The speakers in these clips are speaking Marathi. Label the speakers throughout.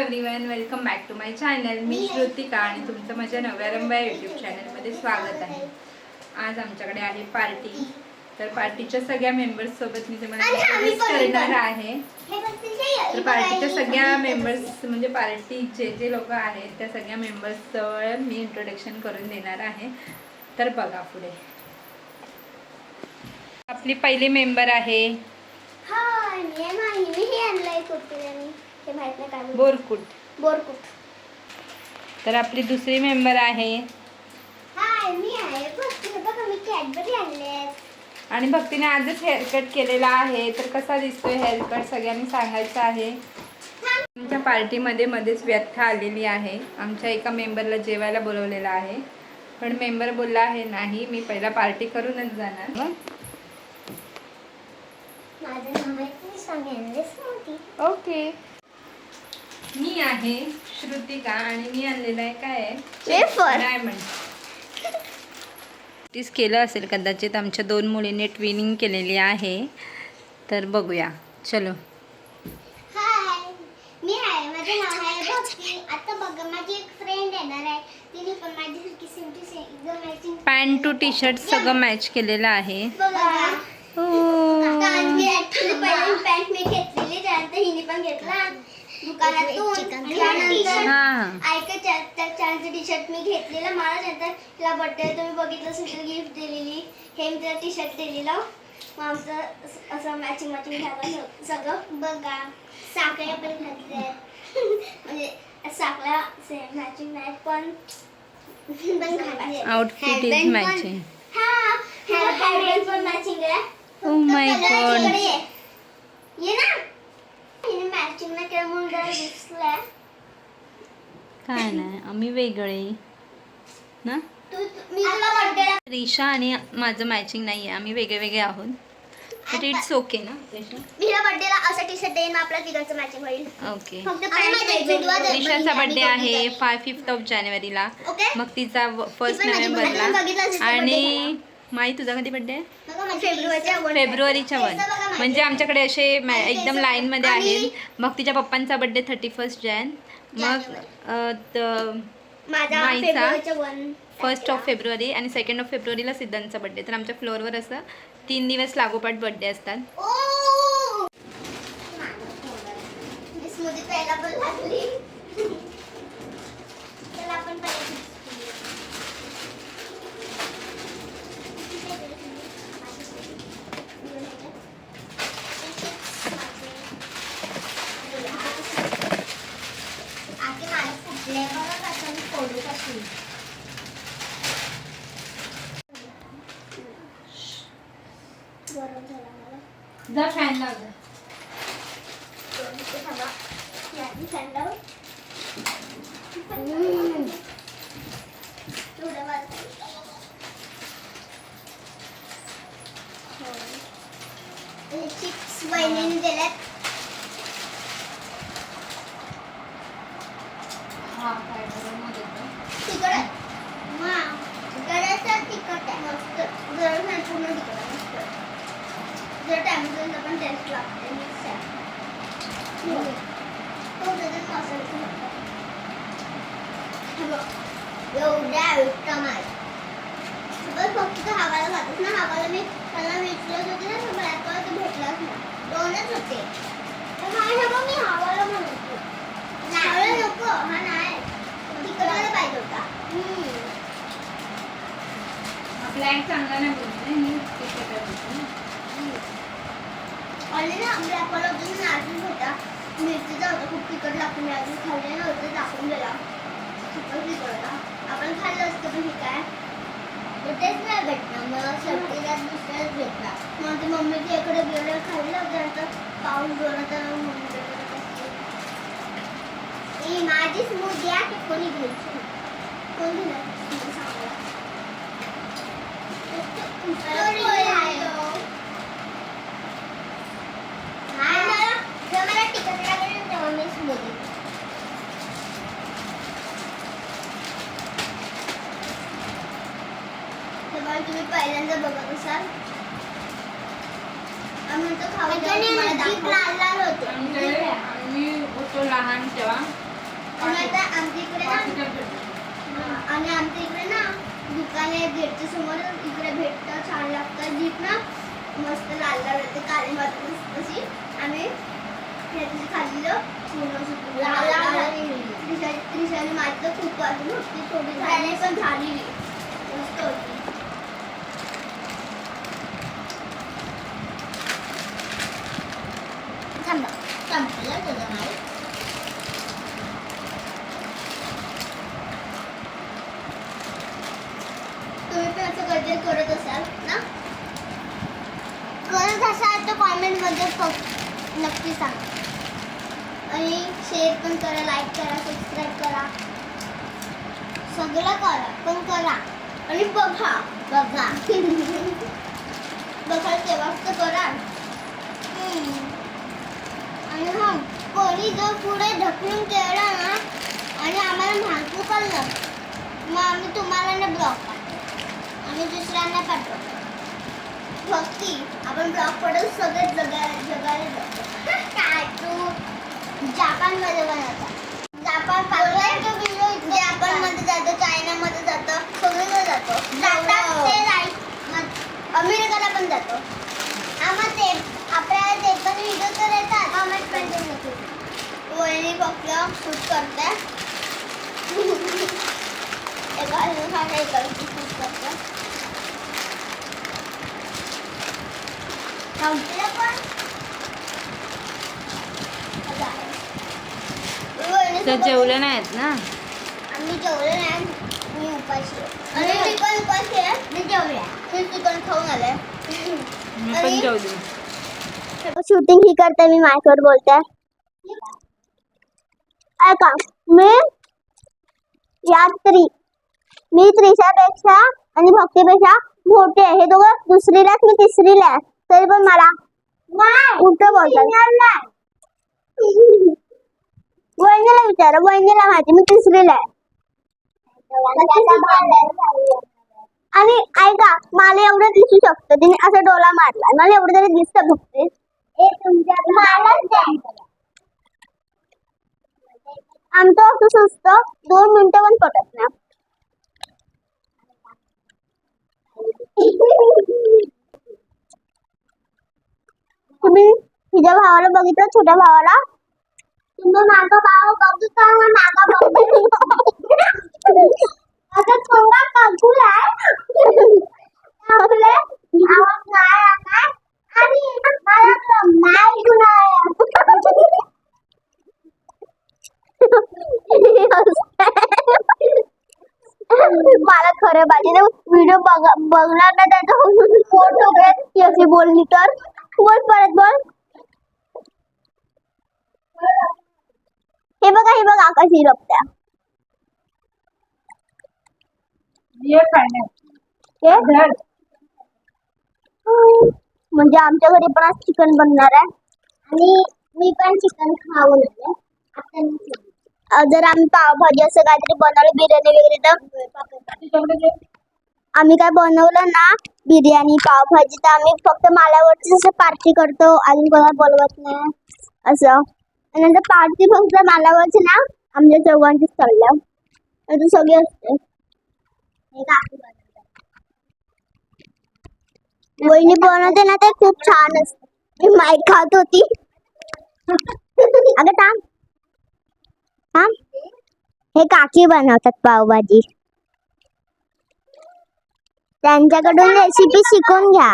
Speaker 1: Everyone welcome back to my channel मी श्रुतिका आणि तुमचं माझ्या नव्या रंबा यूट्यूब चॅनलमध्ये स्वागत आहे. आज आमच्याकडे आहे पार्टी तर पार्टीच्या सगळ्या मेंबर्स सोबत मी तुम्हाला करणार. आहे. तर पार्टीच्या सगळ्या मेंबर्स म्हणजे पार्टीचे जे लोक आहेत त्या सगळ्या मेंबर्स जवळ मी इंट्रोडक्शन करून देणार आहे. तर बघा पुढे. आपली पहिली मेंबर आहे.
Speaker 2: माहीत नाही काय बोलू.
Speaker 1: बोरकुट.
Speaker 2: बोरकुट.
Speaker 1: तर आपली दुसरी मेंबर आहे.
Speaker 2: हाय मी आहे. बघ बघा मी कॅडबरी आणलेत
Speaker 1: आणि भक्तीने आजच हेअरकट केलेला आहे. तर कसा दिसतोय हेअरकट सगळ्यांनी सांगायचं आहे. आमच्या पार्टीमध्ये मध्येच व्यथा आलेली आहे. आमच्या एका मेंबरला जेवायला बोलवलेलं आहे. पण मेंबर बोलला आहे नाही मी पहिला पार्टी करूनच जाणार. मग?
Speaker 2: माझं नाव आहे मी सांगेनच नव्हती
Speaker 1: ओके मी आहे श्रुतिका आणि मी आणलेलं आहे काय आहे?
Speaker 2: वेफर
Speaker 1: डायमंड तीच केलं असेल कदाचित. आमच्या दोन मुलींनी ट्विनिंग केलेली आहे. तर बघूया. चलो.
Speaker 2: हाय मी आहे. माझं नाव आहे भक्ती आता बघा माझी एक फ्रेंड येणार आहे. तिने पण माझ्यासारखी सेम टू सेम एकदम matching
Speaker 1: pant to T shirt सगळं मॅच केलेलं आहे.
Speaker 2: पॅन्ट मी घेतलेली त्यानंतर हिने पण घेतला. दुकानातून त्यानंतर
Speaker 1: हा.
Speaker 2: ऐका चार त्या चारचं टी शर्ट मी घेतलेलं. मला नंतर तिला बर्थडे तुम्ही बघितलं असेल गिफ्ट दिलेली. हे मी तिला टी शर्ट दिलेलं. मग आमचं अस- मॅचिंग मॅचिंग सगळं. बघा साखळ्या पण घातल्या म्हणजे साखळ्या सेम मॅचिंग नाही पण पण घातले
Speaker 1: आउटफिट इज मॅचिंग
Speaker 2: हा. हॅडबँड पण मॅचिंग आहे.
Speaker 1: ओ माय गॉड
Speaker 2: ये. ना. मॅचिंग नाही केलं म्हणून जरा दिसलंय
Speaker 1: काय नाही आम्ही वेगळे. ना?
Speaker 2: तू तू- मी तुला बर्थडेला
Speaker 1: रिशा आणि माझं मॅचिंग नाही आहे आम्ही वेगळे वेगळे आहोत. बट इट्स ओके ना रिशा?
Speaker 2: बर्थडेला असं टी शर्ट देईन आपल्या तिघांचं मॅचिंग होईल.
Speaker 1: ओके
Speaker 2: फक्त
Speaker 1: रिशाचा बर्थडे आहे फाय फिफ्थ ऑफ जानेवारीला
Speaker 2: ओके
Speaker 1: मग तिचा फर्स्ट नोव्हेंबरला आणि माई तुझा कधी बर्थडे आहे
Speaker 2: फेब्रुवारीच्या वन
Speaker 1: म्हणजे आमच्याकडे असे मॅ- एकदम लाईनमध्ये आहेत. मग तिच्या पप्पांचा बर्थडे थर्टी फर्स्ट जॅन मग माईचा. फर्स्ट ऑफ फेब्रुवारी आणि सेकंड ऑफ फेब्रुवारीला सिद्धांतचा बर्थडे तर आमच्या फ्लोअरवर असं तीन दिवस लागोपाठ बर्थडे असतात
Speaker 2: ओ स्मूदी प्यायला पण लागली चला आपण पहिला आधी मला फुटले बघा कसं मी फोडू कशी गरम झाला मला
Speaker 1: जा फॅन लाव
Speaker 2: इथे थांबा. या, मी fan लावू. हम्म. थोडं वाजतं. हो. आणि तिखट आहे. वा, जरासं तिखट आहे मस्त जरा नाही पूर्ण तिखट आहे मस्त जर टॅमॅटोचं पण टेस्ट लागते मिक्स आहे हो, त्याच्यात मसाल्याचं लागतं. हे बघ, एवढ्या उत्तम आहे फक्त हवाला ना हवाला मी त्यांना विचारत होते ना ब्लॅक कलर तर भेटलाच ना दोनच होते तर नाही नको मी हवाला म्हणतो हवाला नको हा नाही तिकडे पाहिजे होता
Speaker 1: ब्लॅक चांगला नाही बोलतो मी तिखट आहे बोलते.
Speaker 2: ना ब्लॅक कलर होता ना होता मिरचीचा होता खूप तिकट लागतो मी अजून खाल्ले नव्हते टाकून गेला खूपच तिखट होता आपण खाल्लं असतं पण हे काय तर तेच नाही भेटणार मला शेवटी त्यात दुसऱ्याच भेटला मग ते मम्मीच्या इकडे गेलं खाल्लं त्यानंतर पाऊस जोरात आला, मग मम्मीकडे गेलं बसली. ही माझी स्मूदी आहे की कोणी घ्यायची कोण दिलं स्मूदी सांगा नाही मला जेव्हा मला तिखट लागेल ना, तेव्हा मी स्मूदी तुम्ही पहिल्यांदा बघत असाल आम्ही तो खाऊ
Speaker 1: आमच्याकडे
Speaker 2: लाल लाल होते.
Speaker 1: आमच्याकडे आम्ही होतो लहान तेव्हा.
Speaker 2: आणि आता आमच्या इकडे ना आणि आमच्या इकडे ना दुकान आहे गेटच्या समोर. इकडे भेटतं छान लागतं. जीप ना मस्त लाल लाल होते काळी माती तशी आम्ही त्याची खाल्लेलं. लाल लाल झाली त्रिशाली त्रिशाली माती तर खूप वाजून होती थोडी झाली. पण झालेली मस्त होती थांबा संपलं तुझं माहीत तुम्ही वगैरे करत असाल ना? करत असाल तर कॉमेंटमध्ये नक्की सांगा. आणि शेअर पण करा लाईक करा सबस्क्राईब करा. सगळं करा पण करा. आणि बघा बघा. बघा तेव्हाच तर करा. आणि हा कोणी जर पुढे ढकलून केला ना आणि आम्हाला माहिती पडलं मग आम्ही तुम्हाला ना ब्लॉक आम्ही दुसऱ्यांना पाठवतो. भक्ती आपण ब्लॉक पडून सगळे जगायला जगायला जातो. काय तू? जापानमध्ये बनवता. जापान जापानमध्ये जातो चायनामध्ये जातो सगळीकडे जातो. राईट अमेरिकाला पण जातो. आम्हाला ते आपल्याला ते पण व्हिडिओ तर येतात. कमेंट पण ते वहिनी फक्त शूट करते. एका एका एका शूट करते.
Speaker 1: तर जेवलं नाहीत ना?
Speaker 2: आम्ही जेवलो नाही मी उपाशी आणि मी पण उपाशी आहे. मी जेवले. मी चिकन खाऊन आले.
Speaker 1: मी पण जेवली.
Speaker 2: शूटिंग ही करते मी माझ्यावर बोलते. ऐका मी यात्री. मी त्रिशापेक्षा आणि भक्तीपेक्षा मोठे आहे. हे दोघं दुसरीला आहे, मी तिसरीला आहे. तरी पण मला कुठं बोलतात. वहिनीला विचार वहिनीला माहिती मी तिसरीला आहे. आणि ऐका मला एवढं दिसू शकतं तिने असं डोला मारला. मला एवढं तरी दिसत फक्त. आमचं असं सुचतं दोन मिनिटं पण पटत नाही. तुम्ही तिच्या भावाला बघितलं छोट्या भावाला तुम्ही मागं भाव बघितला मग मागं बघितलं आता थोडा काकूल आहे आपले आवाज नाही आला आणि मला तर नाही मला खरं पाहिजे व्हिडिओ बघणार ना त्याचा फोटो अशी बोलली तर बोल परत बोल. हे बघा हे बघा आकाश हे? म्हणजे आमच्या घरी पण आज चिकन बनणार आहे. आणि मी पण चिकन खाऊन जर आम्ही पावभाजी असं काहीतरी बनवलं बिर्याणी वगैरे तर? आम्ही काय बनवलं ना बिर्याणी पावभाजी तर आम्ही फक्त माल्यावरची असं पार्टी करतो अजून कोणाला बोलवत नाही. असं. आणि नंतर पार्टी फक्त मालावरच ना आमच्या चौघांचीच चाललं तर सगळे असते. वहिनी बनवते ना ते खूप छान असते. मी माईक खात होती. अगं थांब. थांब. हे काकी बनवतात पावभाजी. त्यांच्याकडून रेसिपी शिकून घ्या.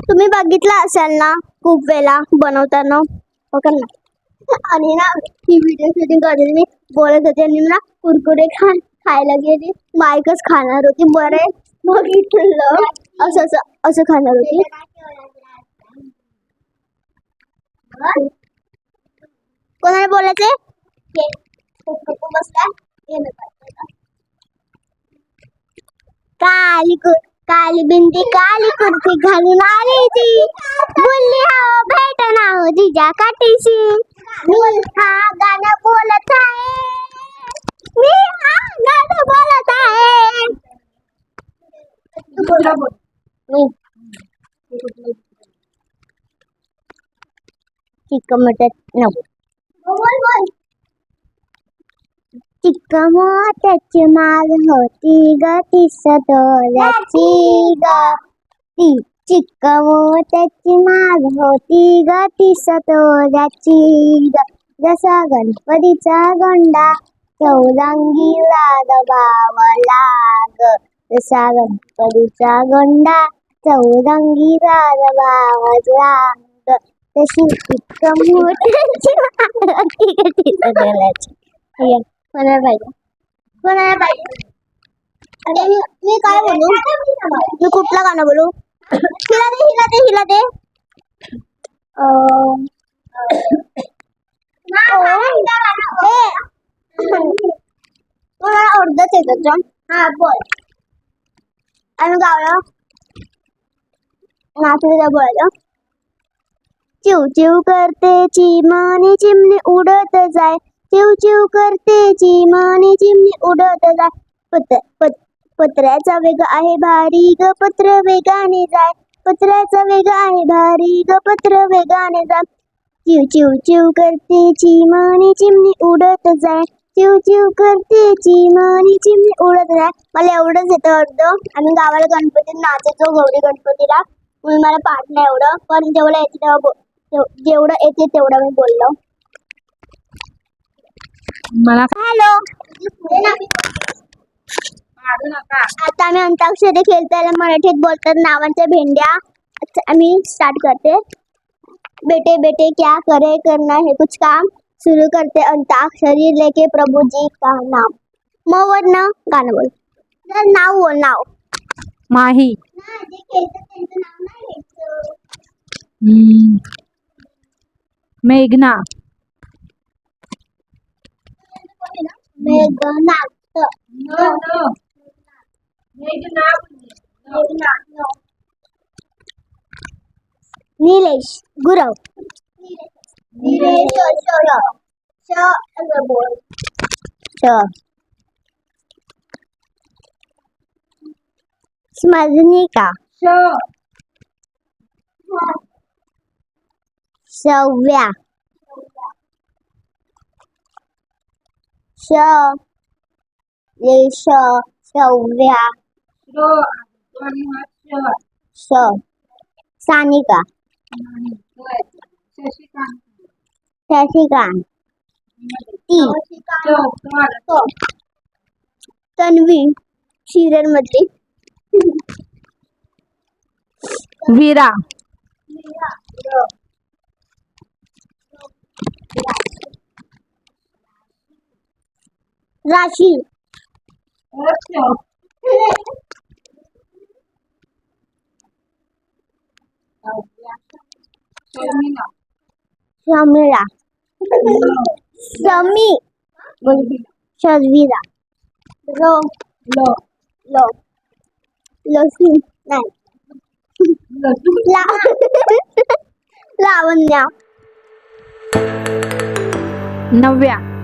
Speaker 2: तुम्ही बघितलं असेल ना खूप वेळा बनवताना. हो ओके ना आणि ना ही व्हिडिओ शूटिंग करून मी बोलत होते आणि ना कुरकुरे खा खायला गेली. माईकच खाणार होती. बरे बघितलं. असं असं असं खाणार होती. कोणाला बोलायचे बसला काली कुर काली बिंदी काली कुर्ती घालून आली ती बोलली हो भेट ना हो जिजा काटीशी मी हा गाणं बोलत आहे. मी हा गाणं बोलत आहे. मटन नको. मोत्याची माग होती ग तीस सदोऱ्याची ग. ती चिक्क मोत्याची माग होती ग ती सदोऱ्याची ग. जसा गणपतीचा गोंडा चौरंगी बावला ग. जसा गणपतीचा गोंडा चौरंगी बावला ग. तशी चिक्क मोत्याची माग होती ग ती सदोऱ्याची कोणाला पाहिजे कोणाला पाहिजे अरे मी मी काय बोलू मी कुठलं गाणं बोलू? हिला दे हिला दे हिला दे. अं, ए, मला अर्धच येतं जॉन? हा बोल. आणि गावला नाचलेला बोलायचं. चिव चिव करते चिमाने चिमणी उडत जाय. चिव चिव करते चिमाने चिमणी उडत जाय. पत्र पत पत्र्याचा वेग आहे भारी ग पत्र वेगाने जाय. पत्र्याचा वेग आहे भारी ग पत्र वेगाने जाय. चिव चिव चिव करते चिमाने चिमणी उडत जाय. चिव चिव करते चिमानी चिमणी उडत जाय. मला एवढंच येतं अर्ध आम्ही गावाला गणपती नाचायचो गौरी गणपतीला. म्हणून मला पाठ नाही एवढं. पण जेवढं येते तेव्हा जेवढं येते तेवढं मी बोललो.
Speaker 1: मला
Speaker 2: हॅलो. आता आम्ही अंताक्षरी खेळताना मराठीत बोलतात नावांच्या भेंड्या. आता आम्ही स्टार्ट करते. बेटे बेटे क्या करे करना है कुछ काम. सुरू करते अंताक्षरी. लेके प्रभु जी का नाम. मग वर ना गाणं बोल. जर नाव बोल नाव.
Speaker 1: माही.
Speaker 2: जे खेळतात त्यांचं नाव नाही घ्यायचं.
Speaker 1: हम्म. मेघना.
Speaker 2: मेघनाथ निलेश गुरव निलेश श श बोल श स्मरणिका सव्या श लेश सव्या श सानिका. शशिकांत. ती. तन्वी सिरियल मधली
Speaker 1: वीरा.
Speaker 2: राशी. Shamila. Xiaomi Sharvira. Lo. Lo. Lo. Lo xin này. Là.
Speaker 1: Là mình nhau. Navya.